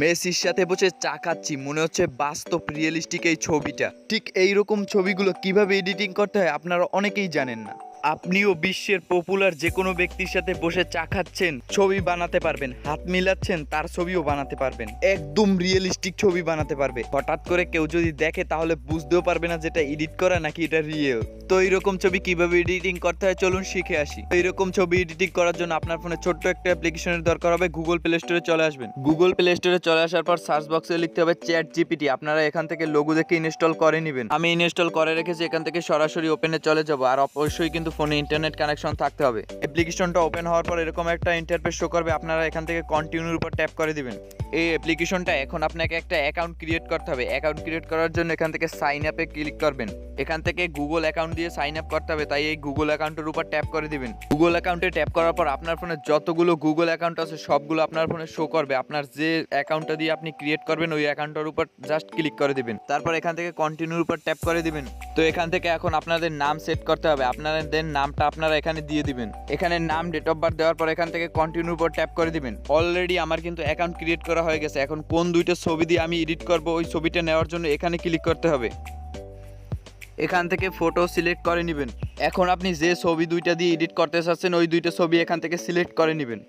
মেসির সাথে বসে চা খাচ্ছি। মনে হচ্ছে বাস্তব রিয়েলিস্টিক এই ছবিটা। ঠিক এই রকম ছবিগুলো কীভাবে এডিটিং করতে হয় আপনারা অনেকেই জানেন না। আপনিও বিশ্বের পপুলার যে কোনো ব্যক্তির সাথে বসে চা খাচ্ছেন, ছবি বানাতে পারবেন, হাত মিলাচ্ছেন, তার ছবিও বানাতে পারবেন। একদম রিয়েলিস্টিক ছবি বানাতে পারবে। হঠাৎ করে কেউ যদি দেখে, তাহলে বুঝতেও পারবে না যেটা এডিট করা নাকি এটা রিয়েল তো এইরকম ছবি কীভাবে এডিটিং করতে হয়, চলুন শিখে আসি। এইরকম ছবি এডিটিং করার জন্য আপনার ফোনে ছোট্ট একটা অ্যাপ্লিকেশনের দরকার হবে গুগল প্লে স্টোরে চলে আসবেন। গুগল প্লে স্টোরে চলে আসার পর সার্চ বক্সে লিখতে হবে চ্যাট জিপিটি আপনারা এখান থেকে লোগো দেখে ইনস্টল করে নেবেন। আমি ইনস্টল করে রেখেছি, এখান থেকে সরাসরি ওপেনে চলে যাব। আর অবশ্যই কিন্তু ফোনে ইন্টারনেট কানেকশন থাকতে হবে। অ্যাপ্লিকেশনটা ওপেন হওয়ার পর এরকম একটা ইন্টারফেস শো করবে, আপনারা এখান থেকে কন্টিনিউর উপর ট্যাপ করে দিবেন। এই অ্যাপ্লিকেশনটা এখন আপনাকে একটা অ্যাকাউন্ট ক্রিয়েট করতে হবে। অ্যাকাউন্ট ক্রিয়েট করার জন্য এখান থেকে সাইন আপে ক্লিক করবেন। এখান থেকে গুগল অ্যাকাউন্ট দিয়ে সাইন আপ করতে হবে, তাই এই গুগল অ্যাকাউন্টের উপর ট্যাপ করে দিবেন। গুগল অ্যাকাউন্টে ট্যাপ করার পর আপনার ফোনে যতগুলো গুগল অ্যাকাউন্ট আছে, সবগুলো আপনার ফোনে শো করবে। আপনার যে অ্যাকাউন্টটা দিয়ে আপনি ক্রিয়েট করবেন, ওই অ্যাকাউন্টের উপর জাস্ট ক্লিক করে দিবেন। তারপর এখান থেকে কন্টিনিউর উপর ট্যাপ করে দিবেন। তো এখান থেকে এখন আপনাদের নাম সেট করতে হবে। আপনাদের নামটা আপনারা এখানে দিয়ে দিবেন। এখানে নাম ডেট অফ বার্থ দেওয়ার পর এখান থেকে কন্টিনিউর উপর ট্যাপ করে দিবেন। অলরেডি আমার কিন্তু অ্যাকাউন্ট ক্রিয়েট করা হয়ে গেছে। এখন কোন দুইটা ছবি দিয়ে আমি এডিট করব ওই ছবিটা নেওয়ার জন্য এখানে ক্লিক করতে হবে। এখান থেকে ফটো সিলেক্ট করে নেবেন। এখন আপনি যে ছবি দুইটা দিয়ে এডিট করতে চাচ্ছেন, ওই দুইটা ছবি এখান থেকে সিলেক্ট করে নেবেন।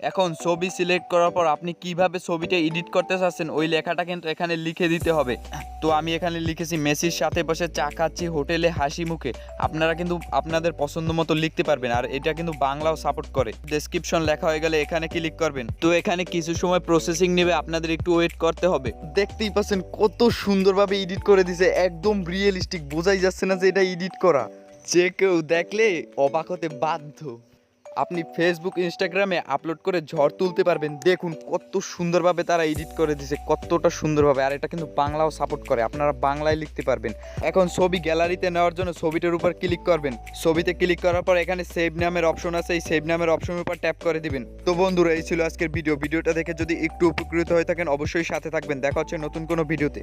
এখন ছবি সিলেক্ট করার পর আপনি কীভাবে ছবিটা এডিট করতে চাচ্ছেন, ওই লেখাটা কিন্তু এখানে লিখে দিতে হবে। তো আমি এখানে লিখেছি, মেসির সাথে বসে চা খাচ্ছি হোটেলে হাসি মুখে। আপনারা কিন্তু আপনাদের পছন্দ মতো লিখতে পারবেন, আর এটা কিন্তু বাংলাও সাপোর্ট করে। ডেসক্রিপশন লেখা হয়ে গেলে এখানে ক্লিক করবেন। তো এখানে কিছু সময় প্রসেসিং নেবে, আপনাদের একটু ওয়েট করতে হবে। দেখতেই পাচ্ছেন কত সুন্দরভাবে এডিট করে দিছে, একদম রিয়েলিস্টিক বোঝাই যাচ্ছে না যে এটা এডিট করা। যে কেউ দেখলে অবাক হতে বাধ্য। আপনি ফেসবুক ইনস্টাগ্রামে আপলোড করে ঝড় তুলতে পারবেন। দেখুন কত সুন্দরভাবে তারা এডিট করে দিছে, কতটা সুন্দরভাবে। আর এটা কিন্তু বাংলাও সাপোর্ট করে, আপনারা বাংলায় লিখতে পারবেন। এখন ছবি গ্যালারিতে নেওয়ার জন্য ছবিটার উপর ক্লিক করবেন। ছবিতে ক্লিক করার পর এখানে সেভ নামের অপশন আছে, এই সেভ নামের অপশনের উপর ট্যাপ করে দিবেন। তো বন্ধুরা, এই ছিল আজকের ভিডিও ভিডিওটা দেখে যদি একটু উপকৃত হয়ে থাকেন, অবশ্যই সাথে থাকবেন। দেখা হচ্ছে নতুন কোনো ভিডিওতে